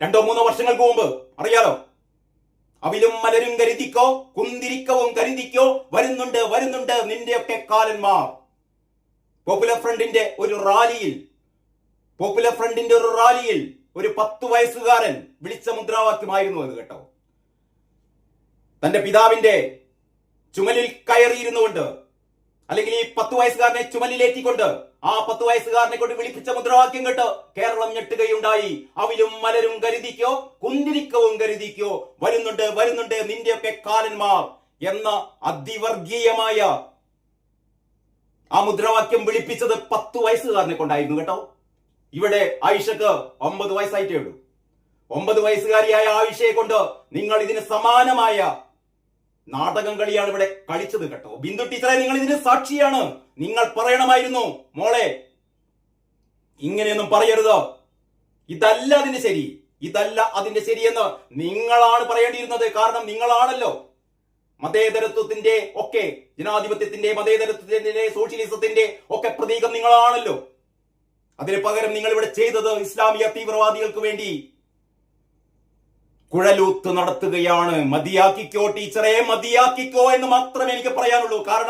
രണ്ടോ മൂന്നോ വർഷങ്ങൾക്ക് മുമ്പ് അറിയാലോ? അവിലും മലരും കരുതിക്കോ കുന്തിരിക്കവും കരുതിക്കോ വരുന്നുണ്ട് വരുന്നുണ്ട് നിന്റെയൊക്കെ കാലന്മാർ. പോപ്പുലർ ഫ്രണ്ടിന്റെ ഒരു റാലിയിൽ പോപ്പുലർ ഫ്രണ്ടിന്റെ ഒരു റാലിയിൽ ഒരു പത്ത് വയസ്സുകാരൻ വിളിച്ച മുദ്രാവാക്യമായിരുന്നു അത് കേട്ടോ. തന്റെ പിതാവിന്റെ ചുമലിൽ കയറിയിരുന്നുകൊണ്ട് അല്ലെങ്കിൽ ഈ പത്ത് വയസ്സുകാരനെ ചുമലിലേറ്റിക്കൊണ്ട് ആ പത്ത് വയസ്സുകാരനെ കൊണ്ട് വിളിപ്പിച്ച മുദ്രാവാക്യം കേട്ട് കേരളം ഞെട്ടുകയുണ്ടായി. അവിലും മലരും കരുതിക്കോ കുന്തിരിക്കവും കരുതിക്കോ വരുന്നുണ്ട് വരുന്നുണ്ട് നിന്റെയൊക്കെ കാലന്മാർ എന്ന അതിവർഗീയമായ ആ മുദ്രാവാക്യം വിളിപ്പിച്ചത് പത്ത് വയസ്സുകാരനെ കൊണ്ടായിരുന്നു കേട്ടോ. ഇവിടെ ആയിഷക്ക് ഒമ്പത് വയസ്സായിട്ടേ ഉള്ളൂ. ഒമ്പത് വയസ്സുകാരിയായ ആയിഷയെ കൊണ്ട് നിങ്ങൾ ഇതിന് സമാനമായ നാടകം കളിയാണ് ഇവിടെ കളിച്ചത് കേട്ടോ. ബിന്ദു ടീച്ചറെ നിങ്ങൾ ഇതിന് സാക്ഷിയാണ്. നിങ്ങൾ പറയണമായിരുന്നു മോളെ. ഇങ്ങനെയൊന്നും പറയരുത്. ഇതല്ല അതിന്റെ ശരി. ഇതല്ല അതിന്റെ ശരിയെന്ന് നിങ്ങളാണ് പറയേണ്ടിയിരുന്നത്. കാരണം നിങ്ങളാണല്ലോ. മതേതരത്വത്തിന്റെ ഒക്കെ ജനാധിപത്യത്തിന്റെ മതേതരത്വത്തിന്റെ സോഷ്യലിസത്തിന്റെ ഒക്കെ പ്രതീകം നിങ്ങളാണല്ലോ. അതിന് പകരം നിങ്ങൾ ഇവിടെ ചെയ്തത് ഇസ്ലാമിക തീവ്രവാദികൾക്ക് വേണ്ടി. കുഴലൂത്ത് നടത്തുകയാണ്. മതിയാക്കിക്കോ ടീച്ചറെ മതിയാക്കിക്കോ എന്ന് മാത്രമേ എനിക്ക് പറയാനുള്ളൂ. കാരണം